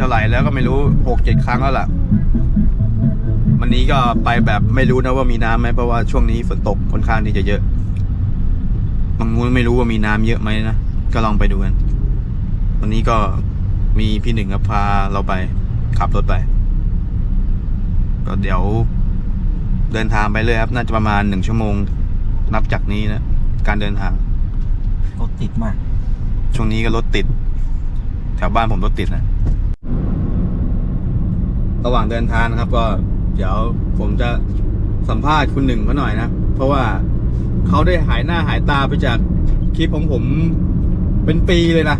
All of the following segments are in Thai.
เท่าไหร่แล้วก็ไม่รู้หกเจ็ดครั้งแล้วล่ะ วันนี้ก็ไปแบบไม่รู้นะว่ามีน้ำไหมเพราะว่าช่วงนี้ฝนตกค่อนข้างที่จะเยอะ บางงูไม่รู้ว่ามีน้ำเยอะไหมนะ ก็ลองไปดูกัน วันนี้ก็มีพี่หนึ่งกับพาเราไปขับรถไป ก็เดี๋ยวเดินทางไปเลยครับ น่าจะประมาณหนึ่งชั่วโมง นับจากนี้นะ การเดินทาง รถติดมาก ช่วงนี้ก็รถติด แถวบ้านผมรถติดนะ ระหว่างเดินทางนะครับ ก็เดี๋ยวผมจะสัมภาษณ์คุณหนึ่งเขาหน่อยนะ เพราะว่าเขาได้หายหน้าหายตาไปจากคลิปของผมเป็นปีเลยนะ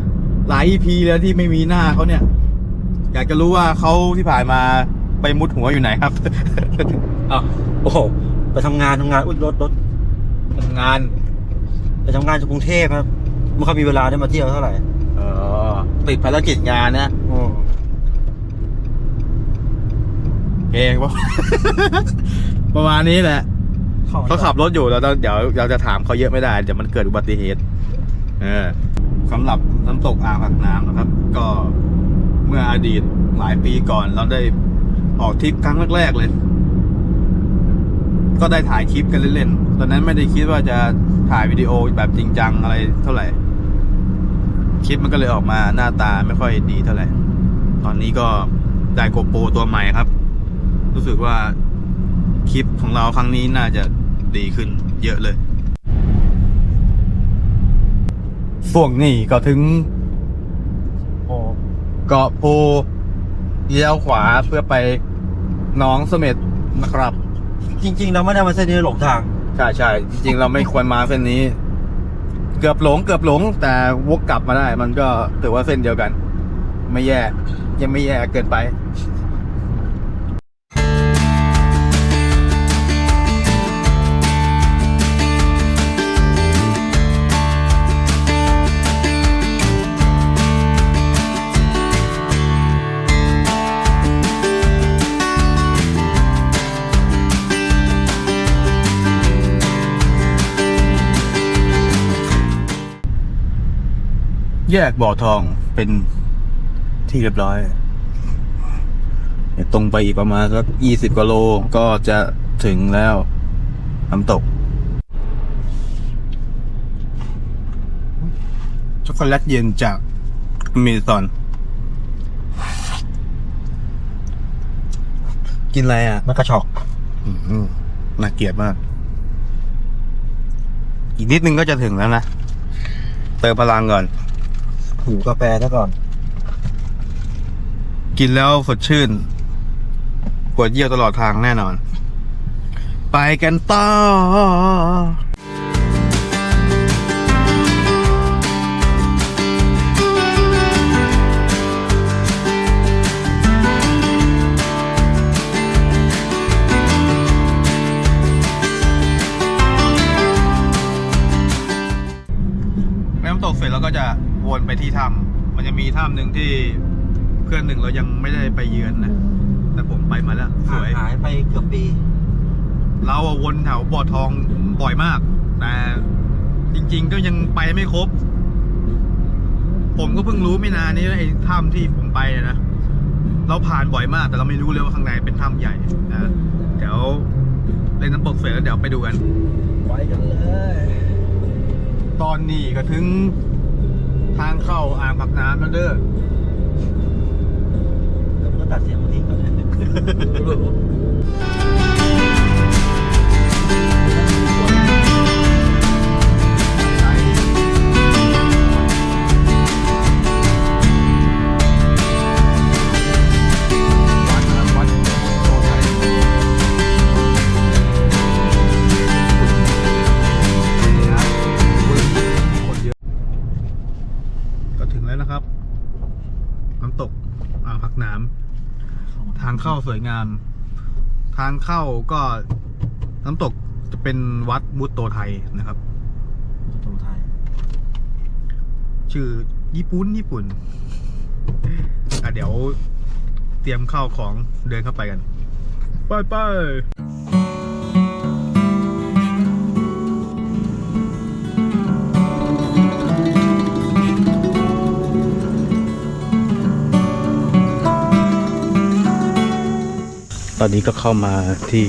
หลาย EP แล้วที่ไม่มีหน้าเขาเนี่ย อยากจะรู้ว่าเขาที่ผ่านมาไปมุดหัวอยู่ไหนครับ อ้าวโอ้โหไปทำงานทำงานอุ้ยรถรถทำงานไปทำงานจากกรุงเทพครับไม่ค่อยมีเวลาได้มาเที่ยวเท่าไหร่ เออติดภารกิจงานนะ อืม เองว่าประมาณนี้แหละ เขาขับรถอยู่เราต้องเดี๋ยวเราจะถามเขาเยอะไม่ได้เดี๋ยวมันเกิดอุบัติเหตุ เออสำหรับน้ำตกอ่างผักน้ำนะครับ ก็เมื่ออดีตหลายปีก่อนเราได้ออกทริปครั้งแรกๆเลย ก็ได้ถ่ายคลิปกันเล่นๆ ตอนนั้นไม่ได้คิดว่าจะถ่ายวิดีโอแบบจริงจังอะไรเท่าไหร่ คลิปมันก็เลยออกมาหน้าตาไม่ค่อยดีเท่าไหร่ ตอนนี้ก็ได้โกโปรตัวใหม่ครับ รู้สึกว่าคลิปของเราครั้งนี้น่าจะดีขึ้นเยอะเลยส่วงนี้ก็ถึงโอ้เกาะโพเลี้ยวขวาเพื่อไปหนองเสม็ดนะครับ จริง ๆ เราไม่ได้มาเส้นนี้หลงทาง ใช่ใช่จริงๆ เราไม่ควรมาเส้นนี้ เกือบหลงเกือบหลง แต่วกกลับมาได้ มันก็ถือว่าเส้นเดียวกัน ไม่แย่ ยังไม่แย่เกินไป แยกบ่อทองเป็นที่เรียบร้อยเดี๋ยวตรงไปอีกประมาณสักยี่สิบกิโลก็จะถึงแล้วน้ำตก ช็อกโกแลตเย็นจากอเมซอน กินอะไรอะมันกระชอกอืมน่าเกลียดมาก อีกนิดนึงก็จะถึงแล้วนะ เติมพลังก่อน หิวกาแฟซะก่อน กินแล้วสดชื่นปวดเยี่ยวตลอดทางแน่นอน ไปกันต่อ วนไปที่ถ้ำมันจะมีถ้ำหนึ่งที่เพื่อนหนึ่งเรายังไม่ได้ไปเยือนนะแต่ผมไปมาแล้วสวยหายไปเกือบปี เราอะวนแถวบ่อทองบ่อยมาก แต่จริง ๆ ก็ยังไปไม่ครบ ผมก็เพิ่งรู้ไม่นานนี้ไอ้ถ้ำที่ผมไปอะนะเราผ่านบ่อยมาก แต่เราไม่รู้เลยว่าข้างในเป็นถ้ำใหญ่นะเดี๋ยวเล่นน้ำตกเสร็จแล้วเดี๋ยวไปดูกันไปกันเลย ตอนนี้ก็ถึง ทางเข้าอ่างผักน้ำแล้วเด้อแล้วก็ตัดเสียงมาทิ้งก่อนเเข้าสวยงาม ทางเข้าก็น้ำตกจะเป็นวัดบุตโตไทยนะครับ ตรงไทยชื่อญี่ปุ่นญี่ปุ่นอะเดี๋ยวเตรียมเข้าของเดินเข้าไปกัน ไปไป ตอนนี้ก็เข้ามาที่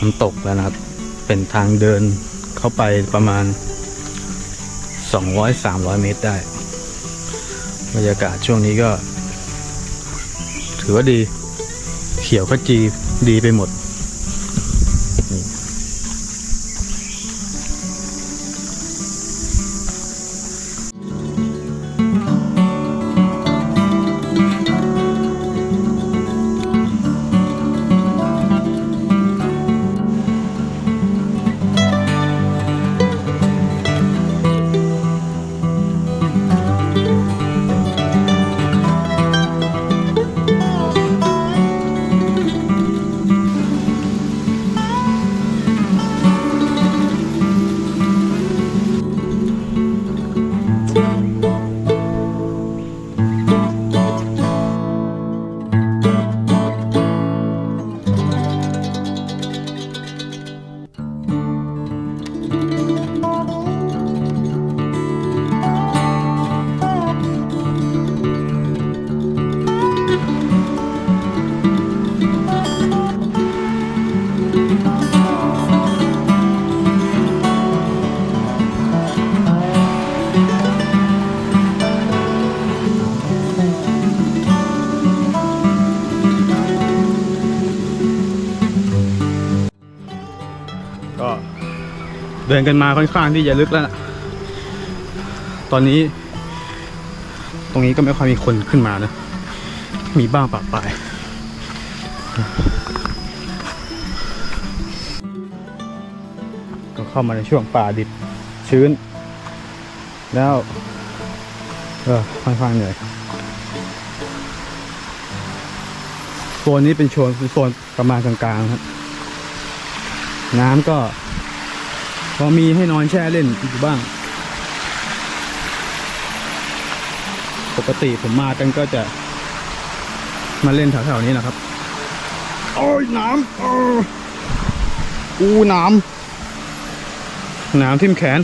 น้ำตกแล้วนะครับ เป็นทางเดินเข้าไปประมาณ 200-300 เมตรได้ บรรยากาศช่วงนี้ก็ ถือว่าดี เขียวขจีดีไปหมด นกันมาค่อนข้างที่จะลึกแล้วนะตอนนี้ ตรงนี้ก็ไม่ค่อยมีคนขึ้นมานะ มีบ้างปะปลายก็เข้ามาในช่วงป่าดิบชื้น แล้วเออค่อนข้างเหนื่อยโซนนี้เป็นโซนโซนประมาณกลางๆครับน้ำก็ พอมีให้นอนแช่เล่นอยู่บ้าง ปกติผมมากันก็จะ มาเล่นแถวๆนี้นะครับ โอ้ยน้ำเอออู้น้ำน้ำทิ่มแขน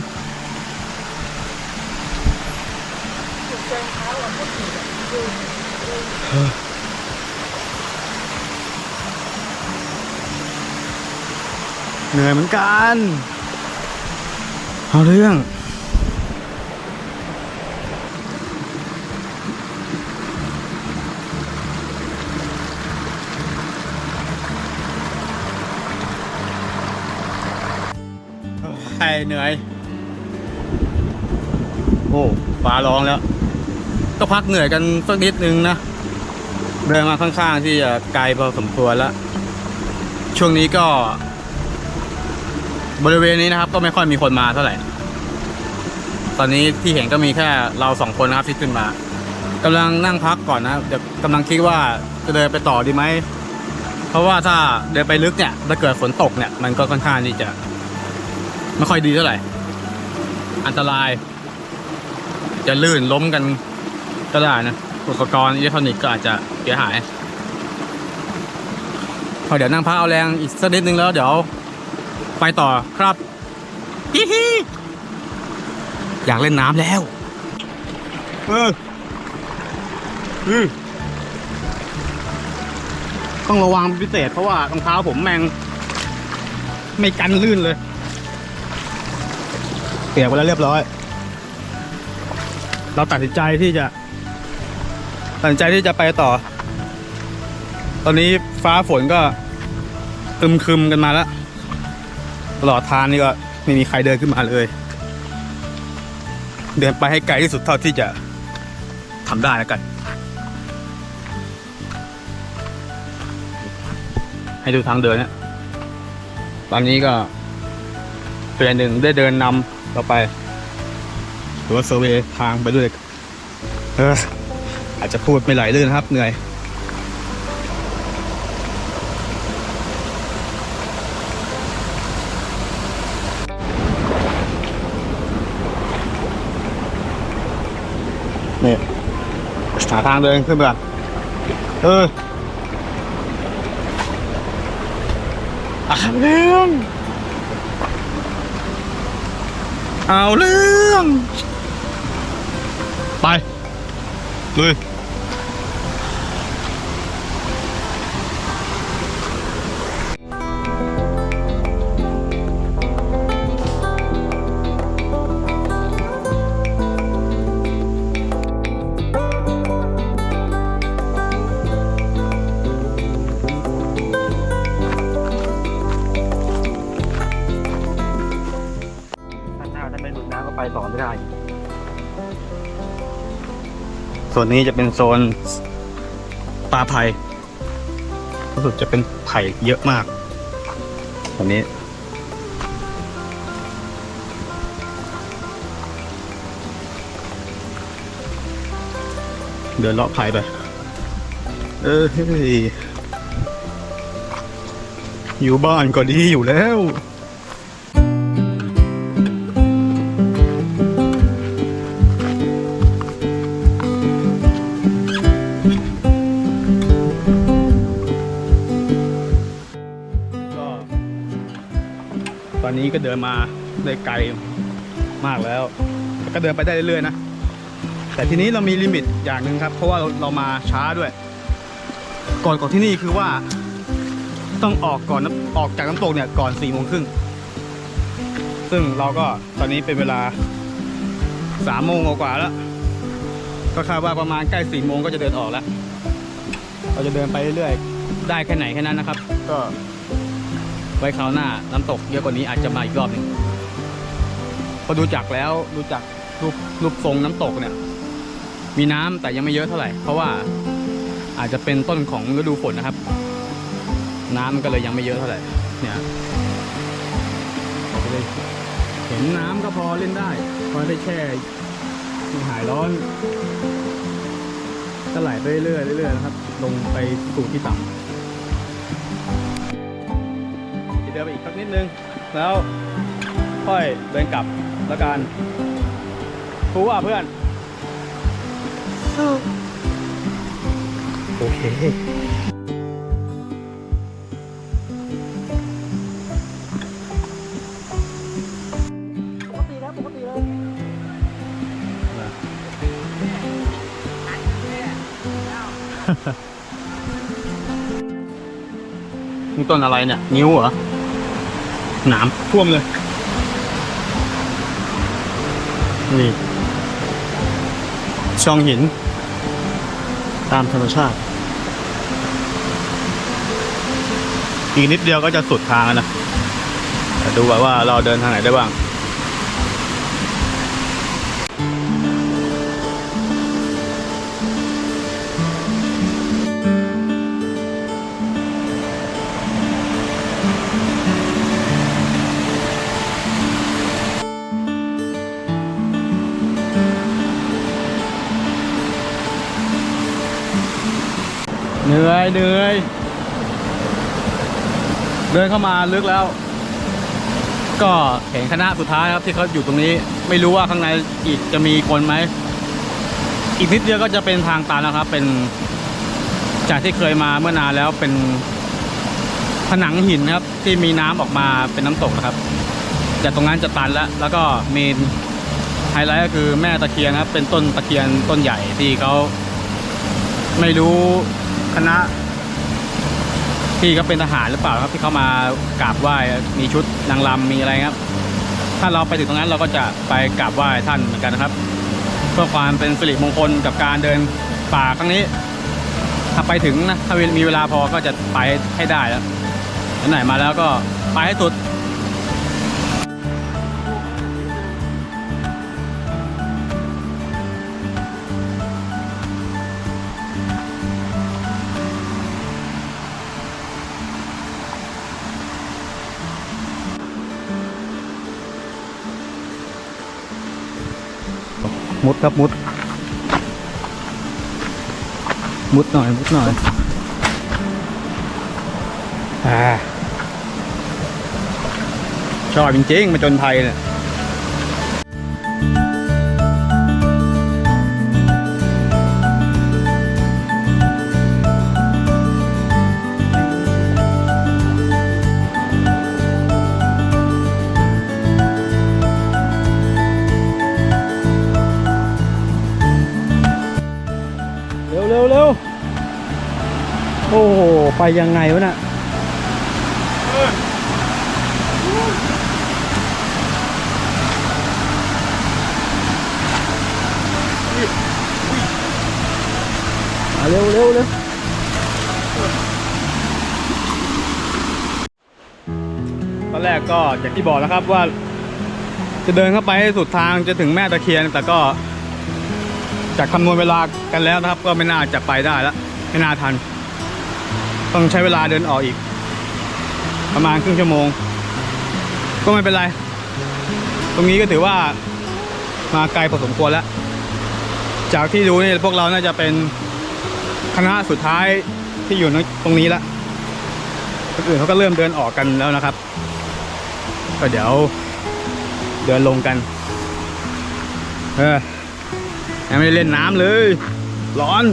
เหนื่อยเหมือนกัน เอาเรื่องใช่เหนื่อย โอ้ฟ้าร้องแล้ว ก็พักเหนื่อยกันสักนิดนึงนะ เดินมาค่อนข้างที่จะไกลพอสมควรแล้ว ช่วงนี้ก็ บริเวณนี้นะครับ ก็ไม่ค่อยมีคนมาเท่าไหร่ ตอนนี้ที่เห็นก็มีแค่เราสองคนนะครับที่ขึ้นมากำลังนั่งพักก่อนนะเดี๋ยวกำลังคิดว่าจะเดินไปต่อดีไหม เพราะว่าถ้าเดินไปลึกเนี่ยถ้าเกิดฝนตกเนี่ย มันก็ค่อนข้างที่จะ ไม่ค่อยดีเท่าไหร่ อันตราย จะลื่นล้มกันก็ได้นะ อุปกรณ์อิเล็กทรอนิกส์ก็อาจจะเสียหายพอเดี๋ยวนั่งพักเอาแรงอีกสักนิดนึงแล้วเดี๋ยว ไปต่อครับฮิฮิอยากเล่นน้ำแล้ว เอออือต้องระวังเป็นพิเศษเพราะว่ารองเท้าผมแมง ไม่กันลื่นเลย เปียกไปแล้วเรียบร้อย เราตัดสินใจที่จะ ตัดสินใจที่จะไปต่อ ตอนนี้ฟ้าฝนก็คึมคึมกันมาแล้ว ตลอดทางนี่ก็ไม่มีใครเดินขึ้นมาเลย เดินไปให้ไกลที่สุดเท่าที่จะทำได้แล้วกัน ให้ดูทางเดินเนี่ยตอนนี้ก็เป็นหนึ่งได้เดินนำเราไปหรือว่าเซอร์เวทางไปด้วย เอออาจจะพูดไม่ไหลลื่นครับเหนื่อยาทางเดินขึ้นไปก่อนเออเอาเรื่องเอาเรื่อง ไปเลย ส่วนนี้จะเป็นโซนปลาไผ่รู้สึกจะเป็นไผ่เยอะมากตอนนี้ เดินเลาะไผ่ไป เออเฮ้ยอยู่บ้านก็ดีอยู่แล้ว นี้ก็เดินมาได้ไกลมากแล้วก็เดินไปได้เรื่อยๆนะแต่ทีนี้เรามีลิมิตอย่างหนึ่งครับ เพราะว่าเรามาช้าด้วยก่อนก่อนที่นี่คือว่า ต้องออกก่อนออกจากน้ำตกเนี่ยก่อนสี่โมงครึ่งซึ่งเราก็ตอนนี้เป็นเวลาสามโมงกว่าแล้ว ก็คาดว่าประมาณใกล้สี่โมงก็จะเดินออกแล้ว เราจะเดินไปเรื่อยๆ ได้แค่ไหนแค่นั้นนะครับ ก็ ไว้คราวหน้าน้ำตกเยอะกว่านี้อาจจะมาอีกรอบหนึ่งพอดูจากแล้วดูจากรูปรูปทรงน้ำตกเนี่ย มีน้ำแต่ยังไม่เยอะเท่าไหร่ เพราะว่าอาจจะเป็นต้นของฤดูฝนนะครับ น้ำมันก็เลยยังไม่เยอะเท่าไหร่เนี่ยเลยเห็นน้ำก็พอเล่นได้ พอได้แช่ไม่หายร้อนก็ไหลไปเรื่อยๆเรื่อยๆนะครับ ลงไปสู่ที่ต่ำ ดินไปอีกสักนิดนึง แล้วค่อยเดินกลับแล้วกันรู้ว่าเพื่อน โอเคปกติแล้วปกติเลยนี่ต้นอะไรเนี่ย นิ้วเหรอ หนามท่วมเลย นี่ ช่องหิน ตามธรรมชาติ อีกนิดเดียวก็จะสุดทางแล้วนะแต่ดูว่าเราเดินทางไหนได้บ้าง เหนื่อยเหนื่อยเดินเข้ามาลึกแล้ว ก็เห็นคณะสุดท้ายครับที่เขาอยู่ตรงนี้ ไม่รู้ว่าข้างในอีกจะมีคนไหม อีกนิดเดียวก็จะเป็นทางตันแล้วครับ เป็นจากที่เคยมาเมื่อนานแล้วเป็นผนังหินครับ ที่มีน้ำออกมาเป็นน้ำตกนะครับจากตรงนั้นจะตันแล้ว แล้วก็มีไฮไลท์ก็คือแม่ตะเคียนครับ เป็นต้นตะเคียนต้นใหญ่ที่เขาไม่รู้ คณะที่เขาเป็นทหารหรือเปล่าครับที่เขามากราบไหว้มีชุดนางรำมีอะไรครับ ถ้าเราไปถึงตรงนั้นเราก็จะไปกราบไหว้ท่านเหมือนกันนะครับ เพื่อความเป็นสิริมงคลกับการเดินป่าครั้งนี้ ถ้าไปถึงนะถ้ามีเวลาพอก็จะไปให้ได้แล้วไหนมาแล้วก็ไปให้สุด มุดครับมุด มุดหน่อยมุดหน่อยอ่าชอบจริงๆมาจนไทยเนี่ย ยังไงวะน่ะเร็วเร็วเร็วตอนแรกก็อย่างที่บอกแล้วครับว่า จะเดินเข้าไปให้สุดทางจะถึงแม่ตะเคียน แต่ก็จากคำนวณเวลากันแล้วนะครับ ก็ไม่น่าจะไปได้แล้วไม่น่าทัน ต้องใช้เวลาเดินออกอีก ประมาณครึ่งชั่วโมง ก็ไม่เป็นไร ตรงนี้ก็ถือว่ามาไกลพอสมควรแล้ว จากที่ดูนี่พวกเราน่าจะเป็นคณะสุดท้ายที่อยู่ตรงนี้แล้วคนอื่นเขาก็เริ่มเดินออกกันแล้วนะครับ ก็เดี๋ยวเดินลงกัน เออยังไม่ได้เล่นน้ำเลย ร้อน